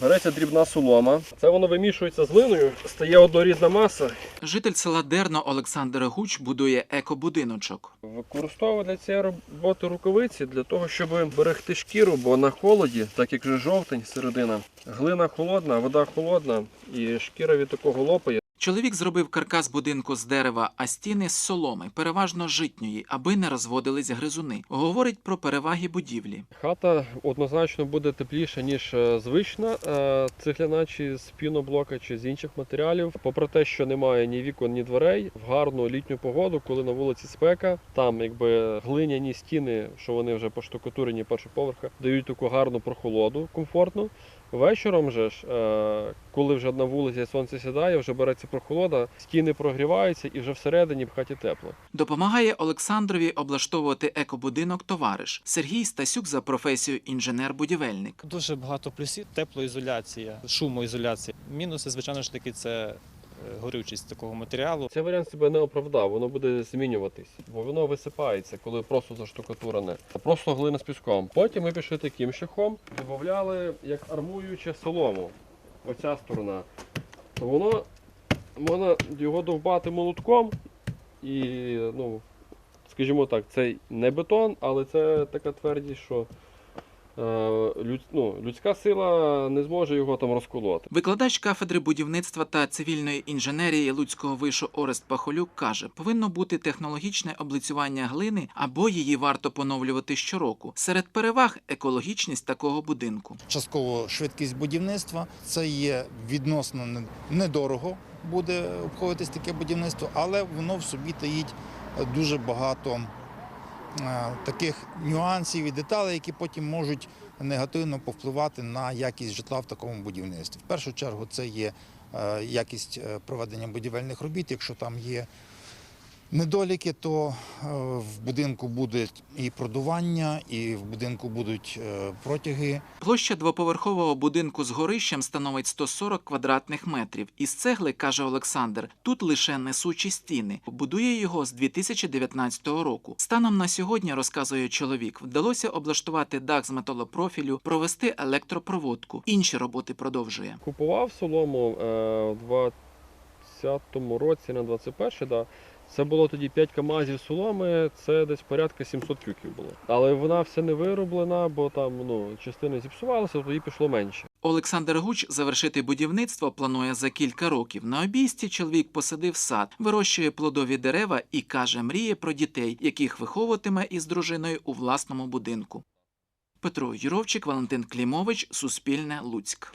Береться дрібна солома. Це воно вимішується з глиною, стає однорідна маса. Житель села Дерно Олександр Гуч будує екобудиночок. Використовує для цієї роботи рукавиці для того, щоб берегти шкіру, бо на холоді, так як вже жовтень, середина, глина холодна, вода холодна, і шкіра від такого лопає. Чоловік зробив каркас будинку з дерева, а стіни з соломи, переважно житньої, аби не розводились гризуни. Говорить про переваги будівлі. Хата однозначно буде тепліша, ніж е, звична е, цегляна чи з піноблока, чи з інших матеріалів. Попри те, що немає ні вікон, ні дверей, в гарну літню погоду, коли на вулиці спека, там якби глиняні стіни, що вони вже поштукатурені першого поверха, дають таку гарну прохолоду, комфортну. Вечором же ж, е, коли вже на вулиці сонце сідає, вже береться прохолода, стіни прогріваються і вже всередині в хаті тепло. Допомагає Олександрові облаштовувати екобудинок товариш Сергій Стасюк за професією інженер-будівельник. Дуже багато плюсів, теплоізоляція, шумоізоляція. Мінуси, звичайно ж таки, це горючість такого матеріалу. Цей варіант себе не оправдав, воно буде змінюватись, бо воно висипається, коли просто заштукатурене. Просто глина з піском. Потім ми пішли таким шляхом, додавали як армуюче солому. Оця сторона. То воно можна його довбати молотком і, ну, скажімо так, це не бетон, але це така твердість, що е, ну, людська сила не зможе його там розколоти. Викладач кафедри будівництва та цивільної інженерії Луцького вишу Орест Пахолюк каже, повинно бути технологічне облицювання глини або її варто поновлювати щороку. Серед переваг екологічність такого будинку. частково швидкість будівництва. Це є відносно недорого буде обходитись таке будівництво, але воно в собі таїть дуже багато е, таких нюансів і деталей, які потім можуть негативно повпливати на якість житла в такому будівництві. В першу чергу це є е, якість е, проведення будівельних робіт. Якщо там є недоліки, то е, в будинку буде і продування, і в будинку будуть е, протяги. Площа двоповерхового будинку з горищем становить 140 квадратних метрів. Із цегли, каже Олександр, тут лише несучі стіни. Будує його з 2019 року. Станом на сьогодні, розказує чоловік, вдалося облаштувати дах з металопрофілю, провести електропроводку. Інші роботи продовжує. Купував солому е, в 20-му році на 21-й, да. Це було тоді 5 камазів соломи, це десь порядка 700 тюків було. Але вона все не вироблена, бо там ну, частини зіпсувалися, то їй пішло менше. Олександр Гуч завершити будівництво планує за кілька років. На обійсті чоловік посадив сад, вирощує плодові дерева і каже, мріє про дітей, яких виховуватиме із дружиною у власному будинку. Петро Юровчик, Валентин Клімович, Суспільне, Луцьк.